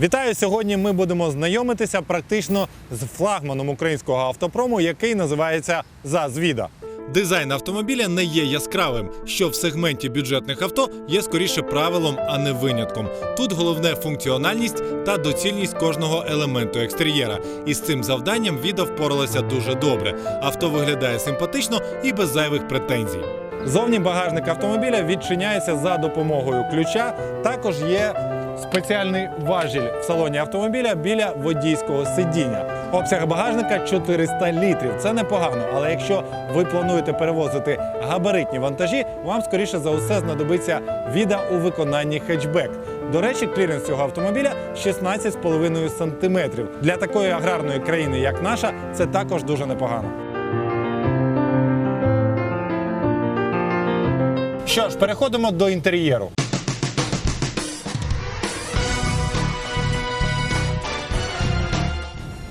Вітаю! Сьогодні ми будемо знайомитися практично з флагманом українського автопрому, який називається Зазвіда. Дизайн автомобіля не є яскравим, що в сегменті бюджетних авто є скоріше правилом, а не винятком. Тут головне функціональність та доцільність кожного елементу екстер'єра. І з цим завданням Віда впоралася дуже добре. Авто виглядає симпатично і без зайвих претензій. Зовні багажник автомобіля відчиняється за допомогою ключа. Також є спеціальний важіль в салоні автомобіля біля водійського сидіння. Обсяг багажника 400 літрів. Це непогано, але якщо ви плануєте перевозити габаритні вантажі, вам скоріше за усе знадобиться віда у виконанні хетчбек. До речі, кліренс цього автомобіля 16,5 см. Для такої аграрної країни, як наша, це також дуже непогано. Що ж, переходимо до інтер'єру.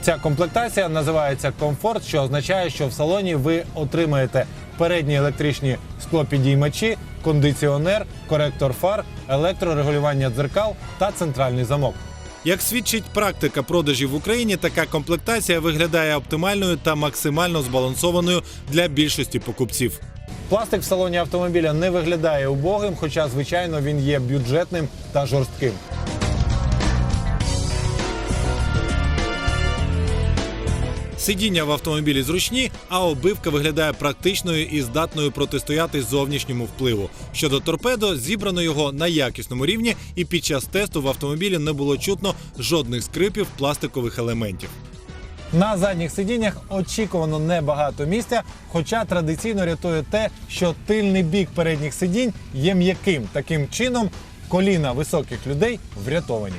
Ця комплектація називається комфорт, що означає, що в салоні ви отримаєте передні електричні склопідіймачі, кондиціонер, коректор фар, електрорегулювання дзеркал та центральний замок. Як свідчить практика продажів в Україні, така комплектація виглядає оптимальною та максимально збалансованою для більшості покупців. Пластик в салоні автомобіля не виглядає убогим, хоча, звичайно, він є бюджетним та жорстким. Сидіння в автомобілі зручні, а обивка виглядає практичною і здатною протистояти зовнішньому впливу. Щодо торпедо, зібрано його на якісному рівні, і під час тесту в автомобілі не було чутно жодних скрипів пластикових елементів. На задніх сидіннях очікувано небагато місця, хоча традиційно рятує те, що тильний бік передніх сидінь є м'яким. Таким чином коліна високих людей врятовані.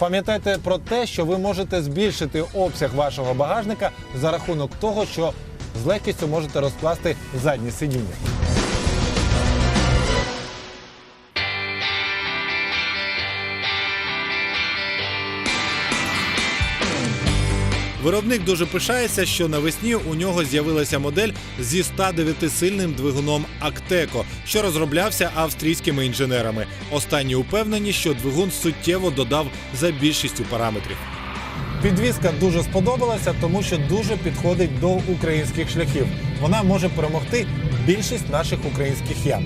Пам'ятайте про те, що ви можете збільшити обсяг вашого багажника за рахунок того, що з легкістю можете розкласти задні сидіння. Виробник дуже пишається, що навесні у нього з'явилася модель зі 109-сильним двигуном Актеко, що розроблявся австрійськими інженерами. Останні упевнені, що двигун суттєво додав за більшістю параметрів. Підвізка дуже сподобалася, тому що дуже підходить до українських шляхів. Вона може перемогти більшість наших українських ям.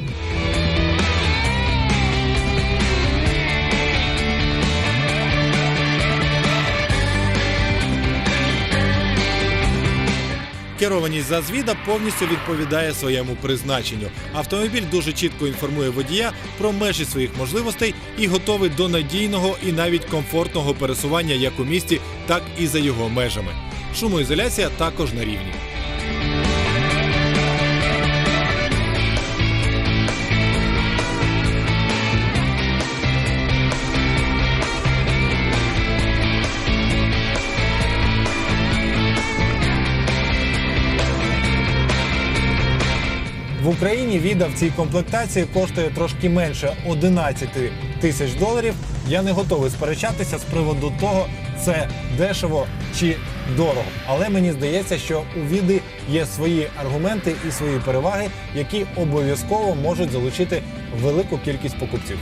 Керованість зазвіда повністю відповідає своєму призначенню. Автомобіль дуже чітко інформує водія про межі своїх можливостей і готовий до надійного і навіть комфортного пересування як у місті, так і за його межами. Шумоізоляція також на рівні. В Україні віда в цій комплектації коштує трошки менше 11 тисяч доларів. Я не готовий сперечатися з приводу того, це дешево чи дорого. Але мені здається, що у віди є свої аргументи і свої переваги, які обов'язково можуть залучити велику кількість покупців.